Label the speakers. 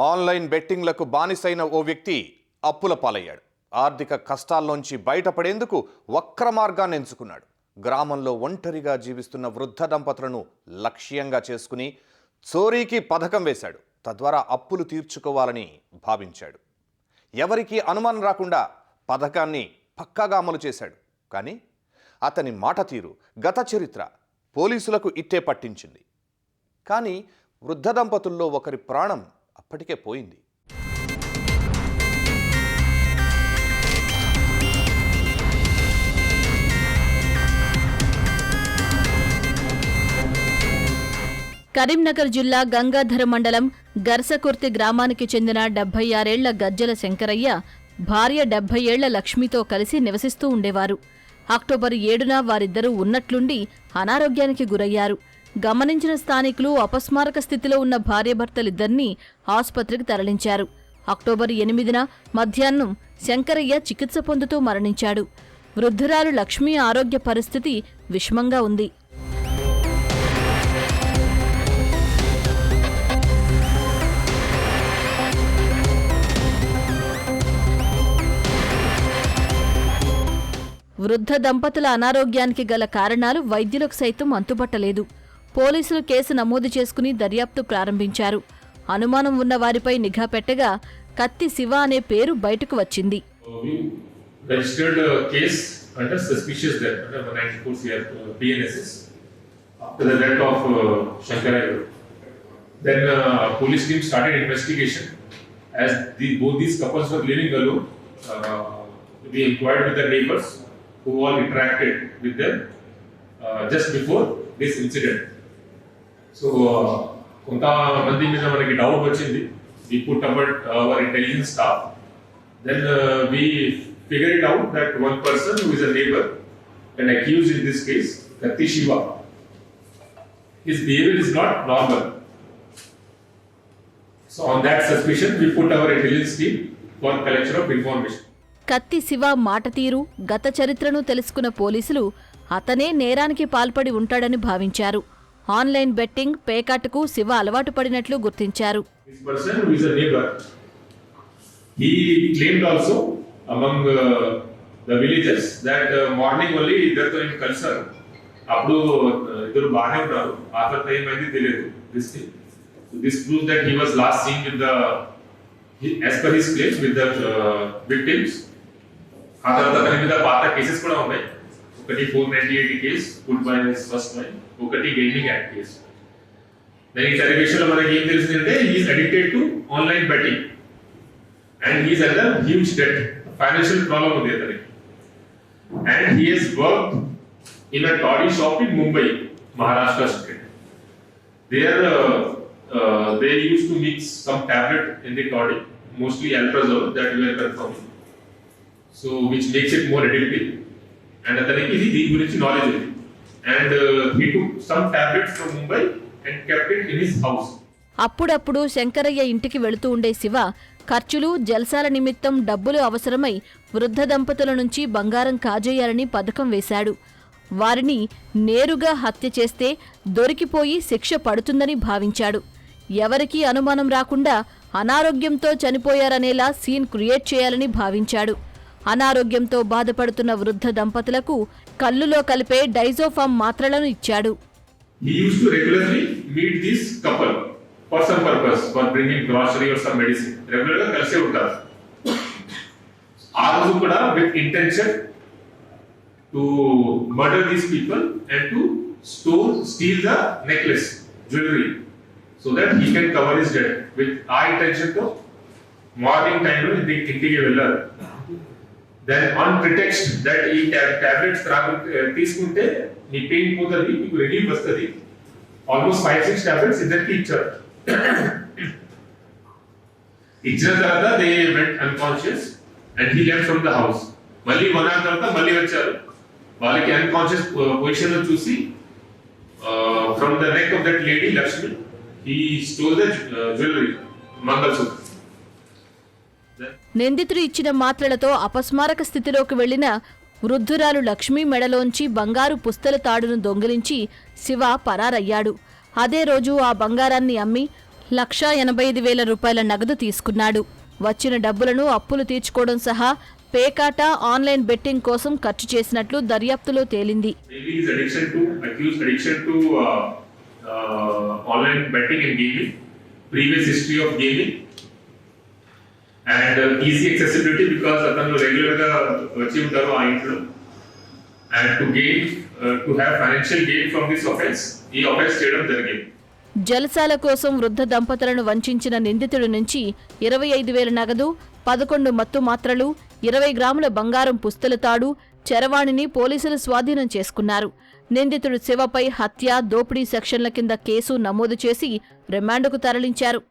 Speaker 1: Online బెట్టింగ్లకు బానిసైన ఓ వ్యక్తి అప్పుల పాలయ్యాడు. ఆర్థిక కష్టాల్లోంచి బయటపడేందుకు వక్ర మార్గాన్ని ఎంచుకున్నాడు. గ్రామంలో ఒంటరిగా జీవిస్తున్న వృద్ధ దంపతులను లక్ష్యంగా చేసుకుని చోరీకి పథకం వేశాడు. తద్వారా అప్పులు తీర్చుకోవాలని భావించాడు. ఎవరికీ అనుమానం రాకుండా పథకాన్ని పక్కాగా అమలు చేశాడు. కానీ అతని మాట తీరు గత చరిత్ర పోలీసులకు ఇట్టే పట్టించింది. కానీ వృద్ధ దంపతుల్లో ఒకరి ప్రాణం అప్పటికే పోయింది.
Speaker 2: కరీంనగర్ జిల్లా గంగాధర మండలం గర్సకుర్తి గ్రామానికి చెందిన డెబ్బై ఆరేళ్ళ గజ్జల శంకరయ్య భార్య డెబ్బై ఏళ్ళ లక్ష్మితో కలిసి నివసిస్తూ ఉండేవారు. అక్టోబర్ ఏడున వారిద్దరూ ఉన్నట్లుండి అనారోగ్యానికి గురయ్యారు. గమనించిన స్థానికులు అపస్మారక స్థితిలో ఉన్న భార్యాభర్తలిద్దరినీ ఆసుపత్రికి తరలించారు. అక్టోబర్ ఎనిమిదిన మధ్యాహ్నం శంకరయ్య చికిత్స పొందుతూ మరణించాడు. వృద్ధురాలు లక్ష్మి ఆరోగ్య పరిస్థితి విషమంగా ఉంది. వృద్ధ దంపతుల అనారోగ్యానికి గల కారణాలు వైద్యులకు సైతం అంతుపట్టలేదు. పోలీసులు కేసు నమోదు చేసుకుని దర్యాప్తు ప్రారంభించారు. అనుమానం ఉన్న వారిపై నిఘా పెట్టగా కత్తి శివ అనే పేరు బయటకు వచ్చింది.
Speaker 3: Just before this incident so కొంతమంది మీద మనకి డౌట్ వచ్చింది. We put about our intelligence staff then we figure it out that one person who is a neighbour and accused in this case Kathi Shiva his behaviour is not normal so on that suspicion we put our intelligence team for collection of information
Speaker 2: Kathi Shiva మాట తీరు గత చరిత్రను తెలుసుకున్న పోలీసులు అతనే నేరానికి పాల్పడి ఉంటాడని భావించారు. ఆన్లైన్ బెట్టింగ్ పేకాటకు శివ అలవాటు పడినట్లు గుర్తించారు.
Speaker 3: This person who is a uh, uh, ఇద్దరితో నేను కలిసాను అప్పుడు uh, ఇద్దరు బాగానే ఉన్నారు. ఆ తర్వాత ఏమైంది తెలియదు. This this prove that he was last seen with the as per his claims with the victims ఆ తర్వాత దాని మీద పాత కేసెస్ కూడా ఉన్నాయి. ఒకటి four ninety eight case food by first by ఒకటి గెయినింగ్ యాక్ట్ కేసు దానికి సర్వేషన్లో మనకి ఏం తెలిసిందంటే is addicted to online betting and he's under huge debt financial problem ఉంది అతనికి and he has work in a toddy shop in Mumbai Maharashtra state there they use to mix some tablet in the toddy mostly ultrazole that we're confirming so which makes it more addictive and అతనికి ఇది దీని గురించి knowledge ఉంది and he took some tablets from Mumbai and kept it in his house
Speaker 2: అప్పుడప్పుడు శంకరయ్య ఇంటికి వెళుతూ ఉండే శివ ఖర్చులు జల్సాల నిమిత్తం డబ్బులు అవసరమై వృద్ధ దంపతుల నుంచి బంగారం కాజేయాలని పథకం వేశాడు. వారిని నేరుగా హత్య చేస్తే దొరికిపోయి శిక్ష పడుతుందని భావించాడు. ఎవరికీ అనుమానం రాకుండా అనారోగ్యంతో చనిపోయారనేలా సీన్ క్రియేట్ చేయాలని భావించాడు. అనారోగ్యంతో బాధపడుతున్న వృద్ధ దంపతులకు కళ్ళులో కలిపే డైజోఫామ్ మాత్రలను ఇచ్చాడు.
Speaker 3: He used to regularly meet this couple for some purpose, for bringing grocery or some medicine. ఉంటారు. ఆ రోజు కూడా with intention to murder these people and to store steal the necklace jewellery so that he can cover with a morning టైంలో ఇంటికి ఇంటికి వెళ్ళారు. Then on pretext that ఈ tablets తీసుకుంటే నీ పెయిన్ పోతుంది మీకు రిలీఫ్ వస్తుంది ఆల్మోస్ట్ ఫైవ్ సిక్స్ టాబ్లెట్స్ ఇద్దరికి ఇచ్చారు ఇచ్చిన తర్వాత they went unconscious and he left from the house మళ్ళీ వన్ అవర్ తర్వాత మళ్ళీ వచ్చారు వాళ్ళకి అన్కాన్షియస్ పొజిషన్లో చూసి from the neck of that lady Lakshmi he stole the jewellery mangalsutra
Speaker 2: నిందితుడు ఇచ్చిన మాత్రలతో అపస్మారక స్థితిలోకి వెళ్ళిన వృద్ధురాలు లక్ష్మీ మెడలోంచి బంగారు పుస్తల తాడును దొంగిలించి శివ పరారయ్యాడు. అదే రోజు ఆ బంగారాన్ని అమ్మి లక్షా ఎనభై ఐదు వేల రూపాయల నగదు తీసుకున్నాడు. వచ్చిన డబ్బులను అప్పులు తీర్చుకోవడం సహా పేకాట ఆన్లైన్ బెట్టింగ్ కోసం ఖర్చు చేసినట్లు దర్యాప్తులో తేలింది.
Speaker 3: Maybe his addiction to, and easy uh, because అతను రెగ్యులర్గా వచ్చి ఉంటారు ఆ ఇంట్లో. And to gain to have financial gain from this offence ఈ ఆఫెన్స్ చేయడం జరిగింది.
Speaker 2: జలసాల కోసం వృద్ధ దంపతులను వంచిన నిందితుడి నుంచి ఇరవై ఐదు వేల నగదు పదకొండు మత్తు మాత్రలు ఇరవై గ్రాముల బంగారం పుస్తల తాడు చరవాణిని పోలీసులు స్వాధీనం చేసుకున్నారు. నిందితుడు శివపై హత్య దోపిడీ సెక్షన్ల కింద కేసు నమోదు చేసి రిమాండ్కు తరలించారు.